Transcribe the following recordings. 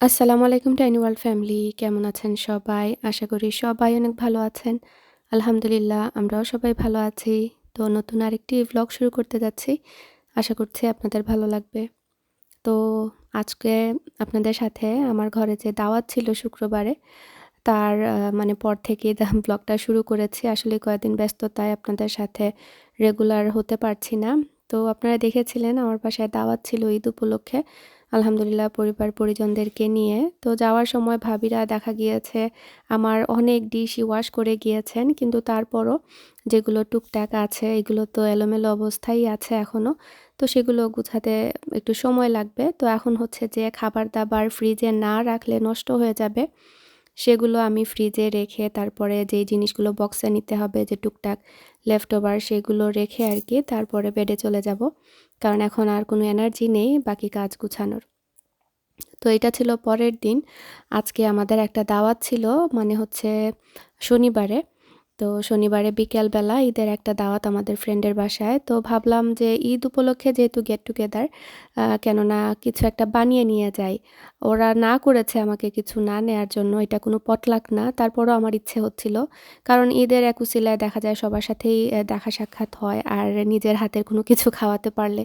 আসসালামু আলাইকুম tiny world family, কেমন আছেন সবাই? আশা করি সবাই অনেক ভালো আছেন। আলহামদুলিল্লাহ, আমরাও সবাই ভালো আছি। তো নতুন আরেকটি ভ্লগ শুরু করতে যাচ্ছি। আশা করছি আপনাদের ভালো লাগবে। তো আজকে আপনাদের সাথে আমার ঘরে যে দাওয়াত ছিল শুক্রবারে, তার মানে পর থেকে ব্লগটা শুরু করেছি। আসলে কয়েকদিন ব্যস্ততায় আপনাদের সাথে রেগুলার হতে পারছি না। তো আপনারা দেখেছিলেন, আমার বাসায় দাওয়াত ছিল ঈদ উপলক্ষে। আলহামদুলিল্লাহ পরিবার পরিজনদেরকে নিয়ে। তো যাওয়ার সময় ভাবিরা দেখা গিয়েছে, আমার অনেক ডিশই ওয়াশ করে গিয়েছেন, কিন্তু তারপরও যেগুলো টুকটাক আছে, এগুলো তো এলোমেলো অবস্থায় আছে এখনও তো সেগুলো গুছাতে একটু সময় লাগবে। তো এখন হচ্ছে যে খাবার দাবার ফ্রিজে না রাখলে নষ্ট হয়ে যাবে। সেগুলো আমি ফ্রিজে রেখে তারপরে যেই জিনিসগুলো বক্সে নিতে হবে, যে টুকটাক লেফট ওভার সেগুলো রেখে আর কি তারপরে বেডে চলে যাব। কারণ এখন আর কোনো এনার্জি নেই, বাকি কাজ গুছানোর। তো এটা ছিল পরের দিন। আজকে আমাদের একটা দাওয়াত ছিল মানে হচ্ছে শনিবারে। তো শনিবারে বিকেলবেলা ঈদের একটা দাওয়াত আমাদের ফ্রেন্ডের বাসায়। তো ভাবলাম যে ঈদ উপলক্ষে যেহেতু গেট টুগেদার কেননা কিছু একটা বানিয়ে নিয়ে যাই। ওরা না করেছে আমাকে কিছু না নেয়ার জন্য, এটা কোনো পটলাক না। তারপরও আমার ইচ্ছে হচ্ছিল, কারণ ঈদের একুশিলায় দেখা যায় সবার সাথেই দেখা সাক্ষাৎ হয়, আর নিজের হাতের কোনো কিছু খাওয়াতে পারলে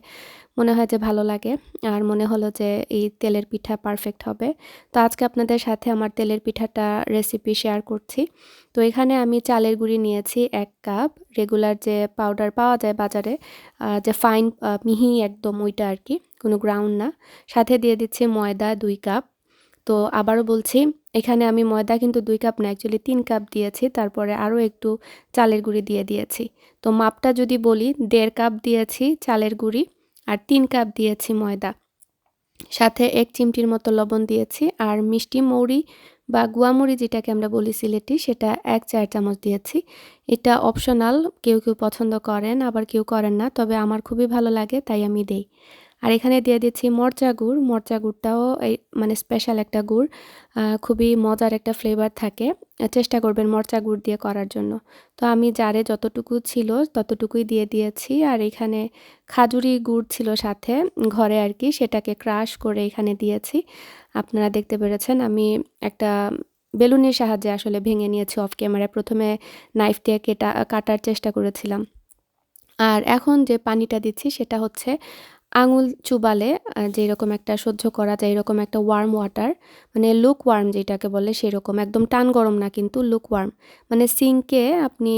মনে হয় যে ভালো লাগে। আর মনে হলো যে এই তেলের পিঠা পারফেক্ট হবে। তো আজকে আপনাদের সাথে আমার তেলের পিঠাটা রেসিপি শেয়ার করছি। তো এখানে আমি চালের গুঁড়ি নিয়েছি এক কাপ। রেগুলার যে পাউডার পাওয়া যায় বাজারে যে ফাইন মিহি একদম ওইটা আর কি, কোনো গ্রাউন্ড না। সাথে দিয়ে দিচ্ছি ময়দা দুই কাপ। তো আবারও বলছি, এখানে আমি ময়দা কিন্তু দুই কাপ না অ্যাকচুয়ালি তিন কাপ দিয়েছি। তারপরে আরও একটু চালের গুঁড়ি দিয়ে দিয়েছি। তো মাপটা যদি বলি, দেড় কাপ দিয়েছি চালের গুঁড়ি। আর তিন কাপ দিয়েছি ময়দা। সাথে এক চিমটির মতো লবণ দিয়েছি আর মিষ্টি মৌরি বা গুয়ামুড়ি যেটাকে আমরা বলি সিলেটি, সেটা এক চার চামচ দিয়েছি। এটা অপশনাল কেউ কেউ পছন্দ করেন, আবার কেউ করেন না, তবে আমার খুবই ভালো লাগে, তাই আমি দেই। আর এখানে দিয়ে দিচ্ছি মরচা গুড়। মরচা গুড়টাও এই মানে স্পেশাল একটা গুড় খুবই মজার একটা ফ্লেভার থাকে। চেষ্টা করবেন মরচা গুড় দিয়ে করার জন্য। তো আমি জারে যতটুকু ছিল ততটুকুই দিয়ে দিয়েছি। আর এখানে খাজুরি গুড় ছিল সাথে ঘরে আর কি, সেটাকে ক্রাশ করে এখানে দিয়েছি। আপনারা দেখতে পেরেছেন আমি একটা বেলুনের সাহায্যে আসলে ভেঙে নিয়েছি অফ ক্যামেরায় প্রথমে নাইফ দিয়ে কেটা, কাটার চেষ্টা করেছিলাম। আর এখন যে পানিটা দিচ্ছি সেটা হচ্ছে আঙুল চুবালে যেরকম একটা সহ্য করা যায়, এরকম একটা ওয়ার্ম ওয়াটার মানে লুক ওয়ার্ম যেটাকে বলে সেরকম, একদম টান গরম না কিন্তু লুক ওয়ার্ম মানে সিঙ্কে আপনি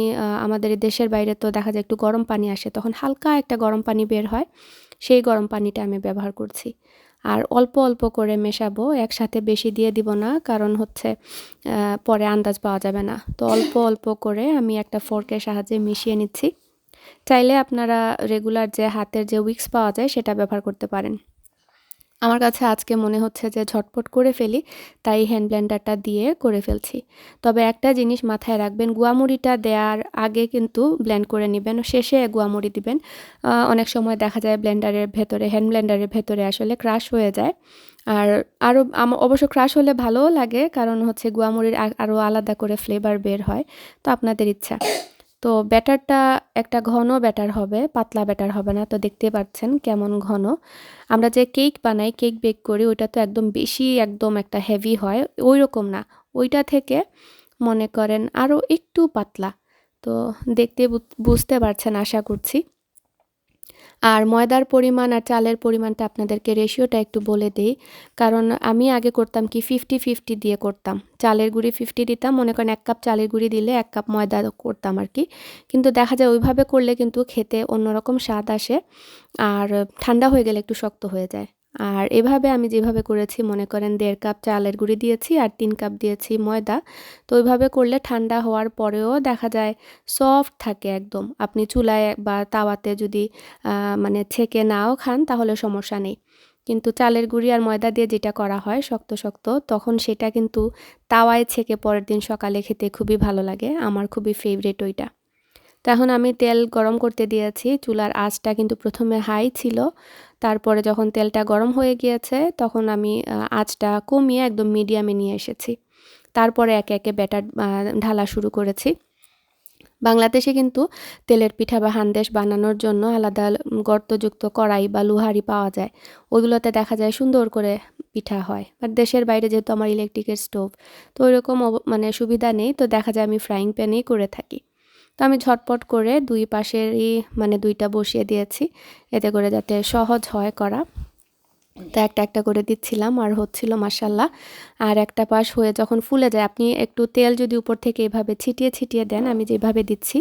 আমাদের দেশের বাইরে তো দেখা যায় একটু গরম পানি আসে, তখন হালকা একটা গরম পানি বের হয়, সেই গরম পানিটা আমি ব্যবহার করছি। আর অল্প অল্প করে মেশাবো, একসাথে বেশি দিয়ে দিব না, কারণ হচ্ছে পরে আন্দাজ পাওয়া যাবে না। তো অল্প অল্প করে আমি একটা ফোর্কের সাহায্যে মিশিয়ে নিচ্ছি। চাইলে আপনারা রেগুলার যে হাতের যে উইক্স পাওয়া যায় সেটা ব্যবহার করতে পারেন। আমার কাছে আজকে মনে হচ্ছে যে ঝটপট করে ফেলি, তাই হ্যান্ড ব্লেন্ডারটা দিয়ে করে ফেলছি। তবে একটা জিনিস মাথায় রাখবেন, গুয়ামুড়িটা দেওয়ার আগে কিন্তু ব্লেন্ড করে নেবেন, শেষে গুয়ামুড়ি দিবেন। অনেক সময় দেখা যায় ব্লেন্ডারের ভেতরে হ্যান্ড ব্লেন্ডারের ভেতরে আসলে ক্রাশ হয়ে যায়। আর আরও অবশ্য ক্রাশ হলে ভালোও লাগে, কারণ হচ্ছে গুয়ামুড়ির আরও আলাদা করে ফ্লেভার বের হয়। তো আপনাদের ইচ্ছা। তো ব্যাটারটা একটা ঘন ব্যাটার হবে, পাতলা ব্যাটার হবে না, তো দেখতে পাচ্ছেন কেমন ঘন। আমরা যে কেক বানাই, কেক বেক করি, ওইটা তো একদম বেশি একদম একটা হেভি হয় ওই রকম না। ওইটা থেকে মনে করেন আরও একটু পাতলা। তো দেখতে বুঝতে পারছেন, আশা করছি। আর ময়দার পরিমাণ আর চালের পরিমাণটা আপনাদেরকে রেশিওটা একটু বলে দিই। কারণ আমি আগে করতাম কি ফিফটি ফিফটি দিয়ে করতাম। চালের গুঁড়ি ফিফটি দিতাম, মনে করেন এক কাপ চালের গুঁড়ি দিলে এক কাপ ময়দা করতাম আর কি। কিন্তু দেখা যায় ওইভাবে করলে কিন্তু খেতে অন্যরকম স্বাদ আসে আর ঠান্ডা হয়ে গেলে একটু শক্ত হয়ে যায়। আর এভাবে আমি যেভাবে করেছি, মনে করেন দেড় কাপ চালের গুঁড়ি দিয়েছি আর তিন কাপ দিয়েছি ময়দা। তো ওইভাবে করলে ঠান্ডা হওয়ার পরেও দেখা যায় সফট থাকে একদম। আপনি চুলায় বা তাওয়াতে যদি মানে ছেঁকে নাও খান তাহলে সমস্যা নেই। কিন্তু চালের গুঁড়ি আর ময়দা দিয়ে যেটা করা হয় শক্ত শক্ত, তখন সেটা কিন্তু তাওয়ায় ছেঁকে পরের দিন সকালে খেতে খুবই ভালো লাগে। আমার খুবই ফেভারিট ওইটা। তো এখন আমি তেল গরম করতে দিয়েছি। চুলার আঁচটা কিন্তু প্রথমে হাই ছিল। তারপরে যখন তেলটা গরম হয়ে গিয়েছে, তখন আমি আঁচটা কমিয়ে একদম মিডিয়ামে নিয়ে এসেছি। তারপরে একে একে ব্যাটার ঢালা শুরু করেছি। বাংলাদেশে কিন্তু তেলের পিঠা বা হান্দেশ বানানোর জন্য আলাদা গর্তযুক্ত কড়াই বা লুহারি পাওয়া যায়। ওইগুলোতে দেখা যায় সুন্দর করে পিঠা হয়। বাট দেশের বাইরে যেহেতু আমার ইলেকট্রিকের স্টোভ তো ওইরকম মানে সুবিধা নেই, তো দেখা যায় আমি ফ্রাইং প্যানেই করে থাকি। তো আমি ঝটপট করে দুই পাশেরই মানে দুইটা বসিয়ে দিয়েছি। এতে করে যাতে সহজ হয় করা। তো একটা একটা করে দিচ্ছিলাম আর হচ্ছিল মাসাল্লাহ আর একটা পাশ হয়ে যখন ফুলে যায়, আপনি একটু তেল যদি উপর থেকে এভাবে ছিটিয়ে ছিটিয়ে দেন, আমি যেভাবে দিচ্ছি,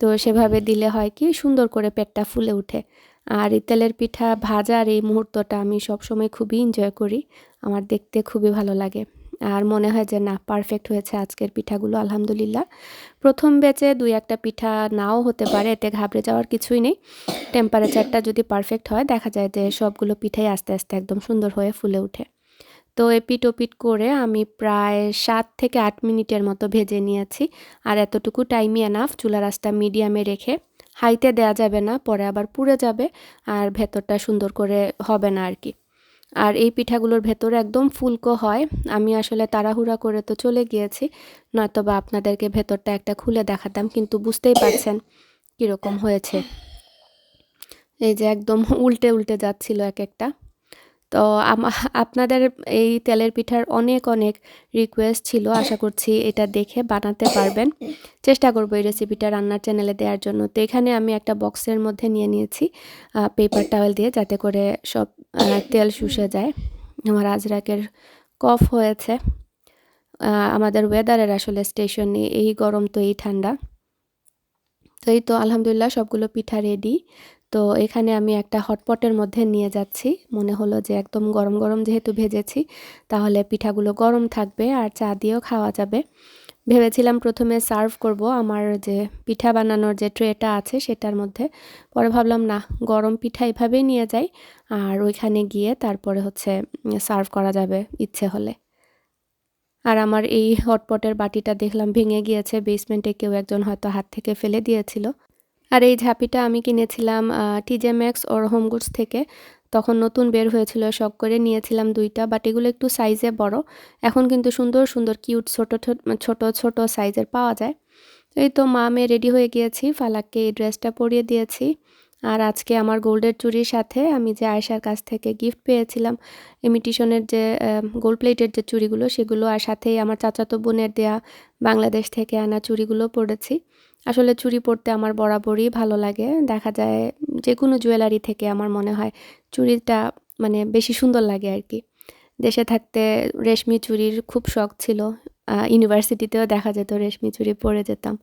তো সেভাবে দিলে হয় কি সুন্দর করে পেটটা ফুলে উঠে। আর এই তেলের পিঠা ভাজার এই মুহূর্তটা আমি সবসময় খুবই এনজয় করি। আমার দেখতে খুবই ভালো লাগে। আর মনে হয় যে না পারফেক্ট হয়েছে আজকের পিঠাগুলো, আলহামদুলিল্লাহ। প্রথম বেচে দুই একটা পিঠা নাও হতে পারে, এতে ঘাবড়ে যাওয়ার কিছুই নেই। টেম্পারেচারটা যদি পারফেক্ট হয়, দেখা যায় যে সবগুলো পিঠাই আস্তে আস্তে একদম সুন্দর হয়ে ফুলে ওঠে। তো এপিট ওপিট করে আমি প্রায় সাত থেকে আট মিনিটের মতো ভেজে নিয়েছি। আর এতটুকু টাইমই এনাফ চুলা রাস্তা মিডিয়ামে রেখে। হাইতে দেয়া যাবে না, পরে আবার পুড়ে যাবে, আর ভেতরটা সুন্দর করে হবে না আর কি। আর এই পিঠাগুলোর ভেতরে একদম ফুলকো হয়। আমি আসলে তাড়াহুড়া করে তো চলে গিয়েছি নয়তো বা আপনাদেরকে ভেতরটা একটা খুলে দেখাতাম, কিন্তু বুঝতেই পারছেন কীরকম হয়েছে। এই যে একদম উল্টে উল্টে যাচ্ছিল এক একটা। তো আপনাদের এই তেলের পিঠার অনেক অনেক রিকোয়েস্ট ছিল। আশা করছি এটা দেখে বানাতে পারবেন। চেষ্টা করব এই রেসিপিটা রান্নার চ্যানেলে দেওয়ার জন্য। তো এখানে আমি একটা বক্সের মধ্যে নিয়ে নিয়েছি পেপার টাওয়েল দিয়ে যাতে করে সব তেল শুষে যায়। আমার আজরাকের কফ হয়েছে। আমাদের ওয়েদারের আসলে স্টেশন এই গরম তো এই ঠান্ডা। তো এই তো আলহামদুলিল্লাহ সবগুলো পিঠা রেডি তো এখানে আমি একটা হটপটের মধ্যে নিয়ে যাচ্ছি। মনে হলো যে একদম গরম গরম যেহেতু ভেজেছি, তাহলে পিঠাগুলো গরম থাকবে আর চা দিয়েও খাওয়া যাবে। ভেবেছিলাম প্রথমে সার্ভ করব আমার যে পিঠা বানানোর যে ট্রেটা আছে সেটার মধ্যে। পরে ভাবলাম, না, গরম পিঠা এভাবেই নিয়ে যাই। আর ওইখানে গিয়ে তারপরে হচ্ছে সার্ভ করা যাবে ইচ্ছে হলে। আর আমার এই হটপটের বাটিটা দেখলাম ভেঙে গিয়েছে, বেসমেন্টে কেউ একজন হয়তো হাত থেকে ফেলে দিয়েছিল। আর এই ঝাঁপিটা আমি কিনেছিলাম টিজে ম্যাক্স ওর হোমগুডস থেকে। তখন নতুন বের হয়েছিল, শখ করে নিয়েছিলাম দুইটা বাট এগুলো একটু সাইজে বড়। এখন কিন্তু সুন্দর সুন্দর কিউট ছোট ছোট ছোট সাইজের পাওয়া যায়। এই তো মা মেয়ে রেডি হয়ে গিয়েছি, ফালাককে এই ড্রেসটা পরিয়ে দিয়েছি। আর আজকে আমার গোল্ডের চুরির সাথে আমি যে আয়সার কাছ থেকে গিফট পেয়েছিলাম ইমিটিশনের যে গোল্ড প্লেটের যে চুড়িগুলো সেগুলো, আর সাথেই আমার চাচাতো বোনের দেয়া বাংলাদেশ থেকে আনা চুড়িগুলো পরেছি। আসলে চুড়ি পরতে আমার বরাবরই ভালো লাগে। দেখা যায় যে কোনো জুয়েলারি থেকে আমার মনে হয় চুড়িটা মানে বেশি সুন্দর লাগে আর কি দেশে থাকতে রেশমি চুরির খুব শখ ছিল। ইউনিভার্সিটিতেও দেখা যেত রেশমি চুড়ি পরে যেতাম।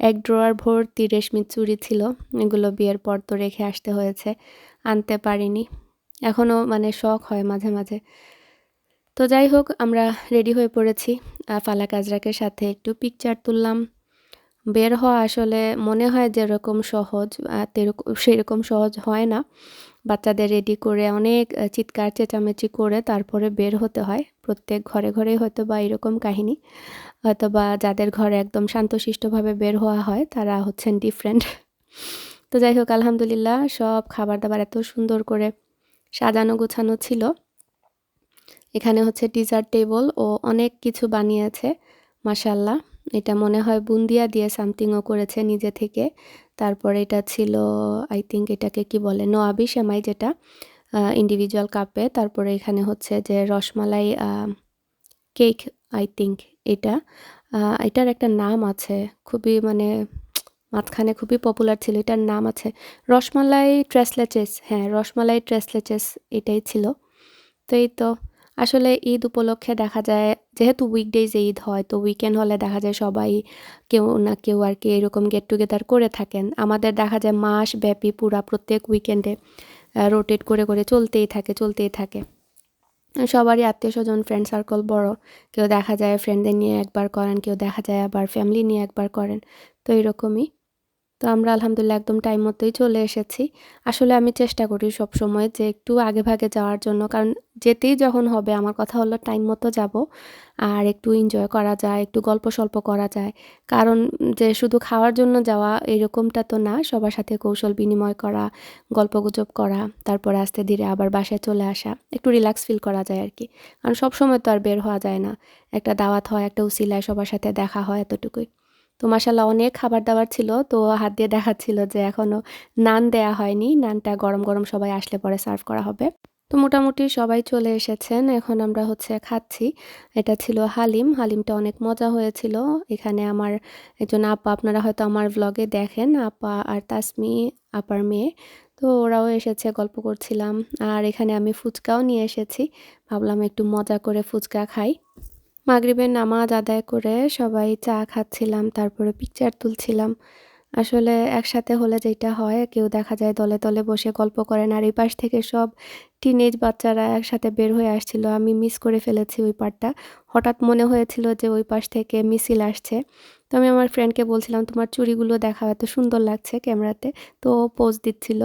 এক ড্রয়ার ভর্তি রেশমি চুড়ি ছিল। এগুলো বিয়ের পর তো রেখে আসতে হয়েছে। আনতে পারিনি। এখনও মানে শখ হয় মাঝে মাঝে। তো যাই হোক, আমরা রেডি হয়ে পড়েছি। ফালাক আজরাকের সাথে একটু পিকচার তুললাম। বের হওয়া আসলে মনে হয় যেরকম সহজ সেরকম সহজ হয় না। বাচ্চাদের রেডি করে অনেক চিৎকার, চেঁচামেচি করে তারপরে বের হতে হয়। প্রত্যেক ঘরে ঘরে হয়তো বা এরকম কাহিনী। হয়তো বা যাদের ঘরে একদম শান্তশিষ্টভাবে বের হওয়া হয়, তারা হচ্ছেন ডিফারেন্ট তো যাই হোক, আলহামদুলিল্লাহ সব খাবার দাবার এত সুন্দর করে সাজানো গোছানো ছিল। এখানে হচ্ছে ডিজার্ট টেবল ও অনেক কিছু বানিয়েছে মাসাল্লাহ এটা মনে হয় বুন্দিয়া দিয়ে সামথিংও করেছে নিজে থেকে। তারপর এটা ছিল আই থিঙ্ক এটাকে কি বলে, নোয়াবি সেমাই যেটা ইন্ডিভিজুয়াল কাপে তারপরে এখানে হচ্ছে যে রসমালাই কেক আই থিঙ্ক এটা। এটার একটা নাম আছে, খুবই মানে মাঝখানে খুবই পপুলার ছিল, এটার নাম আছে রসমালাই ট্রেসলেচেস। হ্যাঁ রসমালাই ট্রেসলেচেস এটাই ছিল। তো এই তো আসলে ঈদ উপলক্ষে দেখা যায়, যেহেতু উইকডেজ ঈদ হয়, তো উইকেন্ড হলে দেখা যায় সবাই কেউ না কেউ আর কি এরকম গেট টুগেদার করে থাকেন। আমাদের দেখা যায় মাস ব্যাপী পুরা প্রত্যেক উইকেন্ডে রোটেট করে করে চলতেই থাকে চলতেই থাকে। সবারই আত্মীয় স্বজন ফ্রেন্ড সার্কেল বড়। কেউ দেখা যায় ফ্রেন্ডদের নিয়ে একবার করেন, কেউ দেখা যায় আবার ফ্যামিলি নিয়ে একবার করেন। তো এরকমই। তো আমরা আলহামদুলিল্লাহ একদম টাইম মতোই চলে এসেছি। আসলে আমি চেষ্টা করি সব সময় যে একটু আগে ভাগে যাওয়ার জন্য, কারণ যেতেই যখন হবে আমার কথা হলো টাইম মতো যাব, আর একটু এনজয় করা যায়, একটু গল্প সল্প করা যায়। কারণ যে শুধু খাওয়ার জন্য যাওয়া এরকমটা তো না, সবার সাথে কৌশল বিনিময় করা গল্পগুজব করা, তারপর আস্তে ধীরে আবার বাসায় চলে আসা, একটু রিল্যাক্স ফিল করা যায় আর কি কারণ সবসময় তো আর বের হওয়া যায় না। একটা দাওয়াত হয়, একটা উসিলায় সবার সাথে দেখা হয় এতটুকুই। তো মাসাল্লাহ অনেক খাবার দাবার ছিল। তো হাত দিয়ে দেখাচ্ছিল যে এখনও নান দেয়া হয়নি। নানটা গরম গরম সবাই আসলে পরে সার্ভ করা হবে। তো মোটামুটি সবাই চলে এসেছেন। এখন আমরা হচ্ছে খাচ্ছি। এটা ছিল হালিম। হালিমটা অনেক মজা হয়েছিল। এখানে আমার একজন আপা, আপনারা হয়তো আমার ভ্লগে দেখেন, আপা আর তাসমি, আপার মেয়ে। তো ওরাও এসেছে, গল্প করছিলাম। আর এখানে আমি ফুচকাও নিয়ে এসেছি। ভাবলাম একটু মজা করে ফুচকা খাই। মাগরিবের নামাজ আদায় করে সবাই চা খাচ্ছিলাম, তারপরে পিকচার তুলছিলাম। আসলে একসাথে হলে যেটা হয়, কেউ দেখা যায় দলে দলে বসে গল্প করেন আর এই পাশ থেকে সব টিনেজ বাচ্চারা একসাথে বের হয়ে আসছিল। আমি মিস করে ফেলেছি ওই পার্টটা হঠাৎ মনে হয়েছিল যে ওই পাশ থেকে মিছিল আসছে। তো আমি আমার ফ্রেন্ডকে বলছিলাম, তোমার চুড়িগুলো দেখা এত সুন্দর লাগছে ক্যামেরাতে তো পোজ দিচ্ছিল।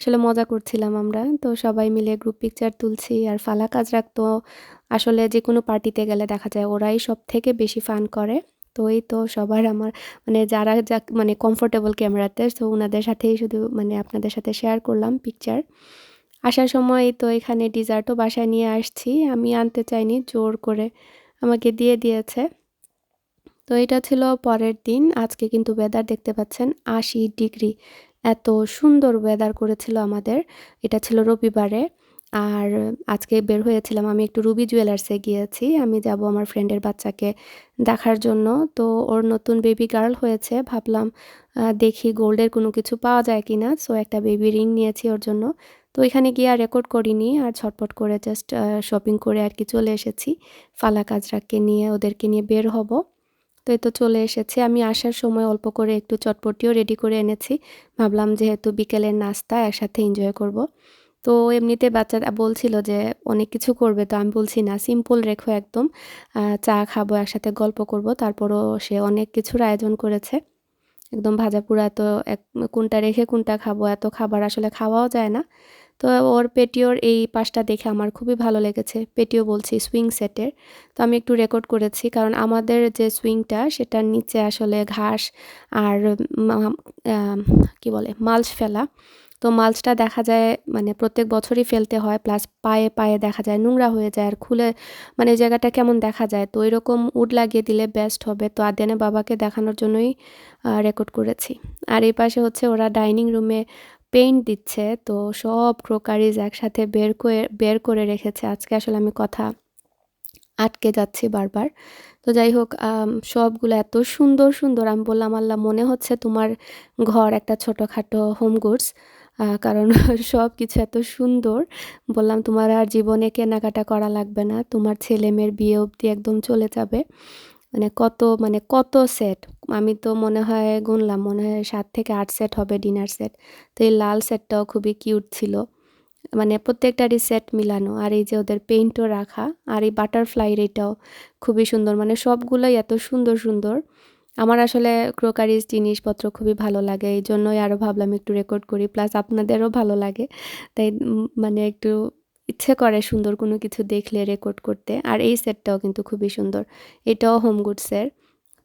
আসলে মজা করছিলাম আমরা। তো সবাই মিলে গ্রুপ পিকচার তুলছি আর ফালা কাজ রাখতো আসলে যে কোনো পার্টিতে গেলে দেখা যায় ওরাই সব থেকে বেশি ফান করে। তো এই তো সবার আমার মানে যারা যা মানে কমফোর্টেবল ক্যামেরাতে তো ওনাদের সাথেই শুধু মানে আপনাদের সাথে শেয়ার করলাম পিকচার আসার সময় তো এখানে ডিজার্টও বাসায় নিয়ে আসছি। আমি আনতে চাইনি, জোর করে আমাকে দিয়ে দিয়েছে। তো এটা ছিল পরের দিন। আজকে কিন্তু ওয়েদার দেখতে পাচ্ছেন আশি ডিগ্রি এত সুন্দর ওয়েদার করেছিল আমাদের। এটা ছিল রবিবারে। আর আজকে বের হয়েছিলাম, আমি একটু রুবি জুয়েলার্সে গিয়েছি। আমি যাব আমার ফ্রেন্ডের বাচ্চাকে দেখার জন্য। তো ওর নতুন বেবি গার্ল হয়েছে। ভাবলাম দেখি গোল্ডের কোনো কিছু পাওয়া যায় কি না সো একটা বেবি রিং নিয়েছি ওর জন্য। তো এখানে গিয়ে আর রেকর্ড করিনি। আর ছটপট করে জাস্ট শপিং করে আর কি চলে এসেছি। ফালা কাজরাকে নিয়ে, ওদেরকে নিয়ে বের হব। তো এই তো চলে এসেছে। আমি আসার সময় অল্প করে একটু চটপটিও রেডি করে এনেছি। ভাবলাম যেহেতু বিকেলের নাস্তা, একসাথে এনজয় করব। তো এমনিতে বাচ্চা বলছিল যে অনেক কিছু করবে, তো আমি বলছি, না সিম্পল রেখো একদম। চা খাব, একসাথে গল্প করব। তারপরও সে অনেক কিছুর আয়োজন করেছে। একদম ভাজা পুরা তো এক, কোনটা রেখে কোনটা খাব? এত খাবার আসলে খাওয়াও যায় না। তো ওর পেটিওর এই পাশটা দেখে আমার খুবই ভালো লেগেছে। পেটিও বলছি সুইং সেটের তো আমি একটু রেকর্ড করেছি কারণ আমাদের যে সুইংটা সেটার নিচে আসলে ঘাস আর কি বলে মালচ ফেলা। তো মালচটা দেখা যায় মানে প্রত্যেক বছরই ফেলতে হয় প্লাস পায়ে পায়ে দেখা যায়, নোংরা হয়ে যায় আর খুলে মানে জায়গাটা কেমন দেখা যায়? তো এরকম উড লাগিয়ে দিলে বেস্ট হবে। তো আদেনে বাবাকে দেখানোর জন্যই রেকর্ড করেছি। আর এই পাশে হচ্ছে ওরা ডাইনিং রুমে পেইন্ট দিচ্ছে, তো সব ক্রোকারিজ একসাথে বের করে বের করে রেখেছে। আজকে আসলে আমি কথা আটকে যাচ্ছি বারবার। তো যাই হোক সবগুলো এত সুন্দর সুন্দর। আমি বললাম, আল্লাহ, মনে হচ্ছে তোমার ঘর একটা ছোটোখাটো হোম গুডস কারণ সব কিছু এত সুন্দর। বললাম, তোমার আর জীবনে কেনাকাটা করা লাগবে না। তোমার ছেলে মেয়ের বিয়ে অবধি একদম চলে যাবে। মানে কত মানে কত সেট আমি তো মনে হয় গুনলাম, মনে হয় সাত থেকে আট সেট হবে ডিনার সেট তো এই লাল সেটটাও খুবই কিউট ছিল। মানে প্রত্যেকটারই সেট মিলানো। আর এই যে ওদের পেইন্টও রাখা, আর এই বাটারফ্লাইয়ের এটাও খুবই সুন্দর। মানে সবগুলোই এত সুন্দর সুন্দর। আমার আসলে ক্রোকারিজ জিনিসপত্র খুবই ভালো লাগে। এই জন্যই আরও ভাবলাম একটু রেকর্ড করি। প্লাস আপনাদেরও ভালো লাগে। তাই মানে একটু ইচ্ছে করে সুন্দর কোনো কিছু দেখলে রেকর্ড করতে। আর এই সেটটাও কিন্তু খুবই সুন্দর। এটাও হোম গুডসের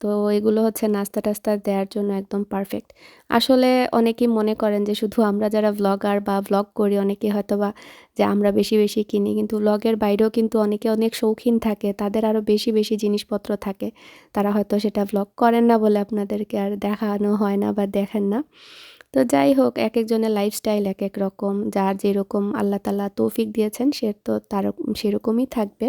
তো এগুলো হচ্ছে নাস্তা টাস্তা দেওয়ার জন্য একদম পারফেক্ট আসলে অনেকেই মনে করেন যে শুধু আমরা যারা ব্লগার বা ভ্লগ করি, অনেকে হয়তো বা যে আমরা বেশি বেশি কিনি। কিন্তু ব্লগের বাইরেও কিন্তু অনেকে অনেক শৌখিন থাকে, তাদের আরও বেশি বেশি জিনিসপত্র থাকে। তারা হয়তো সেটা ভ্লগ করেন না বলে আপনাদেরকে আর দেখানো হয় না বা দেখেন না। তো যাই হোক এক একজনের লাইফস্টাইল এক এক রকম। যার যেরকম আল্লাহ তালা তৌফিক দিয়েছেন, সে তো তার সেরকমই থাকবে।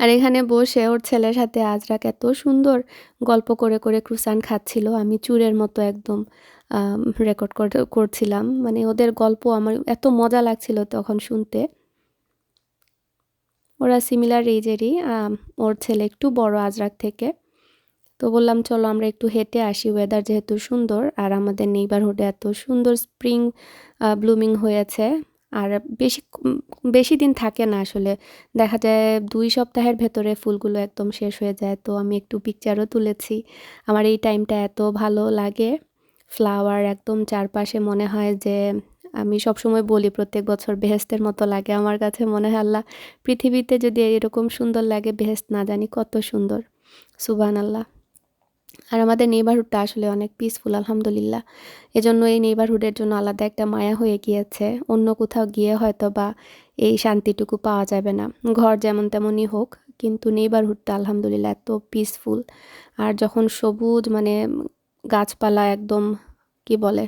আর এখানে বসে ওর ছেলের সাথে আজরাক এত সুন্দর গল্প করে করে ক্রুসান খাচ্ছিল। আমি চুরের মতো একদম রেকর্ড করছিলাম। মানে ওদের গল্প আমার এত মজা লাগছিল তখন শুনতে। ওরা সিমিলার এইজেরই ওর ছেলে একটু বড় আজরাক থেকে। তো বললাম, চলো আমরা একটু হেঁটে আসি ওয়েদার যেহেতু সুন্দর আর আমাদের নেইবারহুডে এত সুন্দর স্প্রিং ব্লুমিং হয়েছে আর বেশি বেশি দিন থাকে না আসলে। দেখা যায় দুই সপ্তাহের ভেতরে ফুলগুলো একদম শেষ হয়ে যায়। তো আমি একটু পিকচারও তুলেছি। আমার এই টাইমটা এত ভালো লাগে। ফ্লাওয়ার একদম চারপাশে মনে হয় যে আমি সবসময় বলি, প্রত্যেক বছর বেহেস্তের মতো লাগে। আমার কাছে মনে হয়, আল্লাহ, পৃথিবীতে যদি এরকম সুন্দর লাগে, বেহেস্ত না জানি কত সুন্দর। সুবান আল্লাহ আর আমাদের নেইবারহুডটা আসলে অনেক পিসফুল আলহামদুলিল্লাহ। এজন্য এই নেইবারহুডের জন্য আলাদা একটা মায়া হয়ে গিয়েছে। অন্য কোথাও গিয়ে হয়তো বা এই শান্তিটুকু পাওয়া যাবে না। ঘর যেমন তেমনই হোক, কিন্তু নেইবারহুডটা আলহামদুলিল্লাহ এত পিসফুল আর যখন সবুজ মানে গাছপালা একদম, কি বলে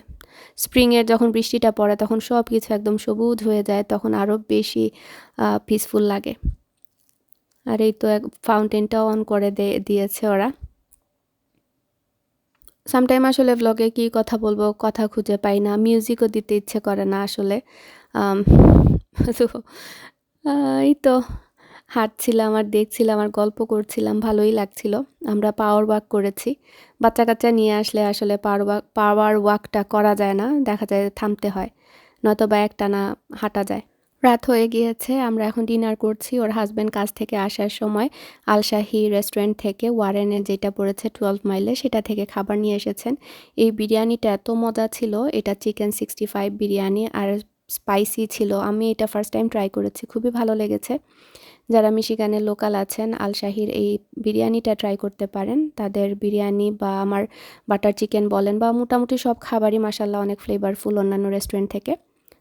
স্প্রিংয়ের যখন বৃষ্টিটা পড়ে, তখন সব কিছু একদম সবুজ হয়ে যায়, তখন আরও বেশি পিসফুল লাগে। আর এই তো এক ফাউন্টেনটাও অন করে দিয়েছে ওরা। সামটাইম আসলে ভ্লগে কি কথা বলব, কথা খুঁজে পাই না মিউজিকও দিতে ইচ্ছে করে না আসলে। তো এই তো, হাঁটছিলাম আর দেখছিলাম আর গল্প করছিলাম, ভালোই লাগছিল। আমরা পাওয়ার ওয়াক করেছি। বাচ্চা কাচ্চা নিয়ে আসলে আসলে পাওয়ার ওয়াক পাওয়ার ওয়াকটা করা যায় না, দেখা যায় থামতে হয় নয়তো বা একটানা হাঁটা যায়। রাত হয়ে গিয়েছে, আমরা এখন ডিনার করছি। ওর হাজব্যান্ড কাজ থেকে আসার সময় আলশাহি রেস্টুরেন্ট থেকে ওয়ারেনের যেটা পড়েছে টুয়েলভ মাইলে সেটা থেকে খাবার নিয়ে এসেছেন। এই বিরিয়ানিটা এত মজা ছিল, এটা চিকেন সিক্সটি ফাইভ বিরিয়ানি আর স্পাইসি ছিল। আমি এটা ফার্স্ট টাইম ট্রাই করেছি, খুবই ভালো লেগেছে। যারা মিশিগানের লোকাল আছেন, আলশাহির এই বিরিয়ানিটা ট্রাই করতে পারেন। তাদের বিরিয়ানি বা আমার বাটার চিকেন বলেন, বা মোটামুটি সব খাবারই মাসাল্লাহ অনেক ফ্লেভারফুল অন্যান্য রেস্টুরেন্ট থেকে।